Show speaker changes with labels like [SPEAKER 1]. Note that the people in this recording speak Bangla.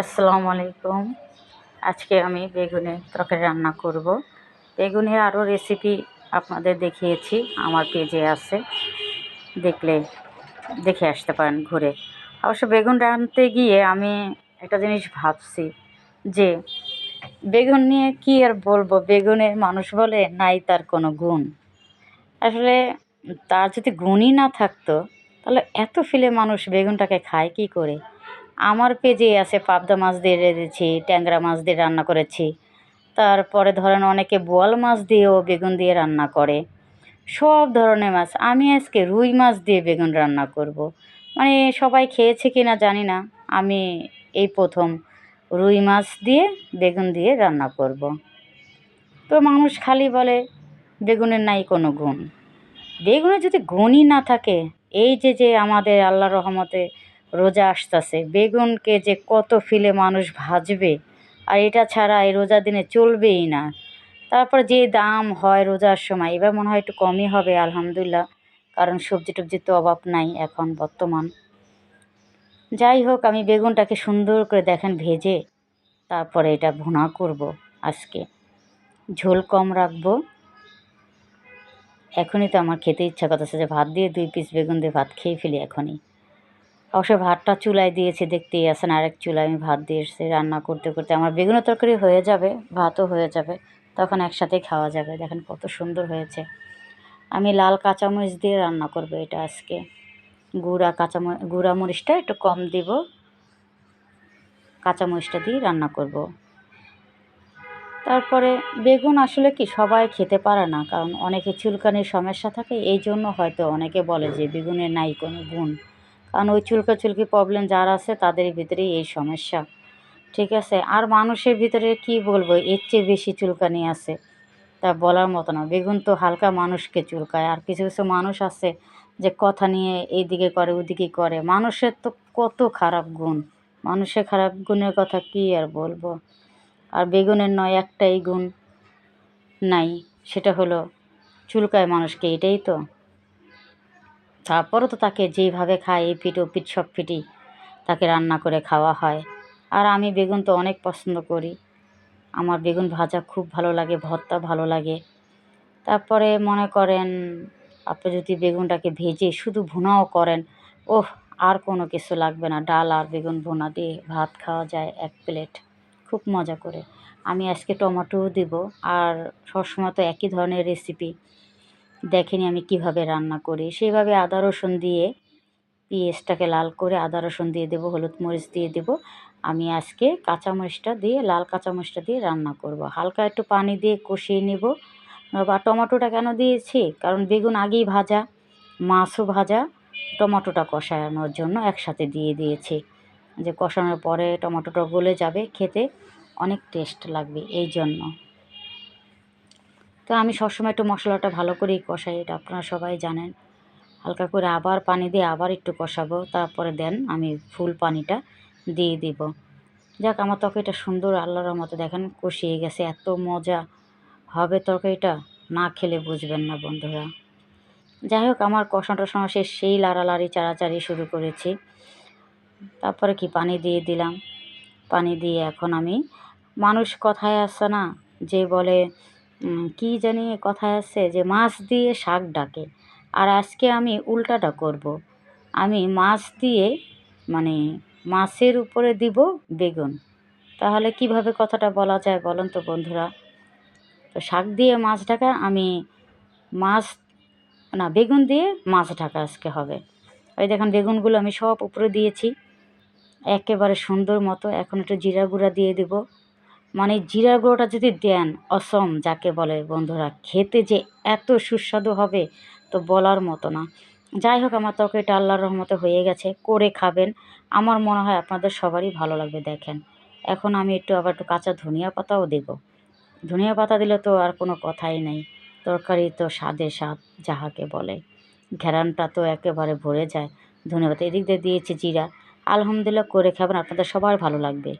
[SPEAKER 1] আসসালামু আলাইকুম। আজকে আমি বেগুনের তরকারি রান্না করব। বেগুনের আরও রেসিপি আপনাদের দেখিয়েছি, আমার পেজে আছে। দেখলে, দেখে আসতে পারেন ঘুরে। অবশ্য বেগুন রাঁধতে গিয়ে আমি একটা জিনিস ভাবছি যে, বেগুন নিয়ে কী আর বলব? বেগুনের মানুষ বলে, নাই তার কোনো গুণ। আসলে, তার যদি গুণই না থাকতো, তাহলে এত ফিলে মানুষ বেগুনটাকে খায় কী করে? আমার পেজে আছে পাবদা মাছ দিয়ে রেঁধেছি, ট্যাংরা মাছ দিয়ে রান্না করেছি। তারপরে ধরেন অনেকে বোয়াল মাছ দিয়েও বেগুন দিয়ে রান্না করে। সব ধরনের মাছ। আমি আজকে রুই মাছ দিয়ে বেগুন রান্না করব। মানে সবাই খেয়েছে কি না জানি না। আমি এই প্রথম রুই মাছ দিয়ে বেগুন দিয়ে রান্না করব। তো মানুষ খালি বলে, বেগুনের নাই কোনো গুণ। বেগুনে যদি গুণই না থাকে, এই যে যে আমাদের আল্লাহ রহমতে রোজা আসতেছে। বেগুনকে যে কত ফিলে মানুষ ভাজবে, আর এটা ছাড়া এই রোজার দিনে চলবেই না। তারপর যে দাম হয় রোজার সময়, এবার মনে হয় একটু কমই হবে, আলহামদুলিল্লাহ। কারণ সবজি টবজির তো অভাব নাই এখন বর্তমান। যাই হোক, আমি বেগুনটাকে সুন্দর করে দেখেন ভেজে, তারপরে এটা ভুনা করব আজকে। ঝোল কম রাখব। এখনই তো আমার খেতে ইচ্ছা করতেছে যে ভাত দিয়ে দুই পিস বেগুন দিয়ে ভাত খেয়ে ফেলি এখনই। অবশ্য ভাতটা চুলায় দিয়েছি দেখতেই আসেন আরেক চুলায় আমি ভাত দিয়ে এসেছি রান্না করতে করতে। আমার বেগুনের তরকারি হয়ে যাবে, ভাতও হয়ে যাবে, তখন একসাথে খাওয়া যাবে। দেখেন কত সুন্দর হয়েছে। আমি লাল কাঁচামরিচ দিয়ে রান্না করব এটা আজকে। গুঁড়া কাঁচামরিচ গুঁড়া মরিচটা একটু কম দিব। কাঁচামরিচটা দিয়ে রান্না করব। তারপরে বেগুন আসলে কি সবাই খেতে পারে না, কারণ অনেকে চুলকানির সমস্যা থাকে এই জন্য হয়তো অনেকে বলে যে বেগুনের নাই কোনো গুণ। কারণ ওই চুলকাচুলকি প্রবলেম যার আছে তাদের ভিতরেই এই সমস্যা। ঠিক আছে? আর মানুষের ভিতরে কি বলব? এর চেয়ে বেশি চুলকানি আছে। তা বলার মতো না। বেগুন তো হালকা মানুষকে চুলকায়। আর কিছু কিছু মানুষ আছে যে কথা নিয়ে এইদিকে করে, ওদিকে করে। মানুষের তো কত খারাপ গুণ। মানুষের খারাপ গুণের কথা কি আর বলব? আর বেগুনের নয়, একটাই গুণ নাই। সেটা হলো চুলকায় মানুষকে। এটাই তো। তারপরও তো তাকে যেইভাবে খায়, এই পিঠ ও পিঠ সব পিঠই তাকে রান্না করে খাওয়া হয়। আর আমি বেগুন তো অনেক পছন্দ করি। আমার বেগুন ভাজা খুব ভালো লাগে, ভর্তা ভালো লাগে। তারপরে মনে করেন, আপনি যদি বেগুনটাকে ভেজে শুধু ভুনাও করেন, ওহ, আর কোনো কিছু লাগবে না। ডাল আর বেগুন ভুনা দিয়ে ভাত খাওয়া যায় এক প্লেট। খুব মজা করে। আমি আজকে টমেটোও দেবো। আর সবসময় তো একই ধরনের রেসিপি দেখেনি আমি কীভাবে রান্না করি। সেইভাবে আদা, রসুন দিয়ে পেঁয়াজটাকে লাল করে আদা, রসুন দিয়ে দেবো, হলুদ মরিচ দিয়ে দেবো। আমি আজকে কাঁচামরিচটা দিয়ে, লাল কাঁচামরিচটা দিয়ে রান্না করব। হালকা একটু পানি দিয়ে কষিয়ে নেব। বা টমেটোটা কেন দিয়েছি? কারণ বেগুন আগেই ভাজা, মাছও ভাজা, টমেটোটা কষানোর জন্য একসাথে দিয়ে দিয়েছি। যে কষানোর পরে টমেটোটা গলে যাবে, খেতে অনেক টেস্ট লাগবে, এই জন্য। তো আমি সবসময় একটু মশলাটা ভালো করেই কষাই, এটা আপনারা সবাই জানেন। হালকা করে আবার পানি দিয়ে আবার একটু কষাবো, তারপরে দেন আমি ফুল পানিটা দিয়ে দিব। যাক, আমার তরকারিটা সুন্দর আল্লাহর মতো দেখেন কষিয়ে গেছে, এত মজা হবে তরকারিটা, না খেলে বুঝবেন না বন্ধুরা। যাই হোক, আমার কষা টষানো শেষ, সেই লাড়ালাড়ি, চাড়াচাড়ি শুরু করেছি। তারপরে কি, পানি দিয়ে দিলাম। পানি দিয়ে এখন আমি, মানুষ কথায় আসছে না, যে বলে কি জানি কথায় আছে যে, মাছ দিয়ে শাক ডাকে। আর আজকে আমি উল্টাটা করব। আমি মাছ দিয়ে মানে মাছের উপরে দিব বেগুন। তাহলে কীভাবে কথাটা বলা যায় বলেন তো বন্ধুরা? তো শাক দিয়ে মাছ ঢাকা, আমি মাছ, না, বেগুন দিয়ে মাছ ঢাকা আজকে হবে। ওই দেখেন, বেগুনগুলো আমি সব উপরে দিয়েছি। একেবারে সুন্দর মতো। এখন একটু জিরা গুঁড়া দিয়ে দেবো। মানে জিরা গুঁড়োটা যদি দেন, অসম যাকে বলে, বন্ধুরা, খেতে যে এত সুস্বাদু হবে তো বলার মতো না। যাই হোক, আমার তরকারিটা আল্লাহর রহমতে হয়ে গেছে, করে খাবেন। আমার মনে হয় আপনাদের সবারই ভালো লাগবে, দেখেন। এখন আমি একটু আবার একটু কাঁচা ধনিয়া পাতাও দেব। ধনিয়া পাতা দিলে তো আর কোনো কথাই নেই। তরকারি তো স্বাদে স্বাদ, যাহাকে বলে। ঘেরানটা তো একেবারে ভরে যায়। ধনিয়া পাতা এদিক দিয়ে দিয়েছি জিরা। আলহামদুলিল্লাহ, করে খাবেন। আপনাদের সবার ভালো লাগবে।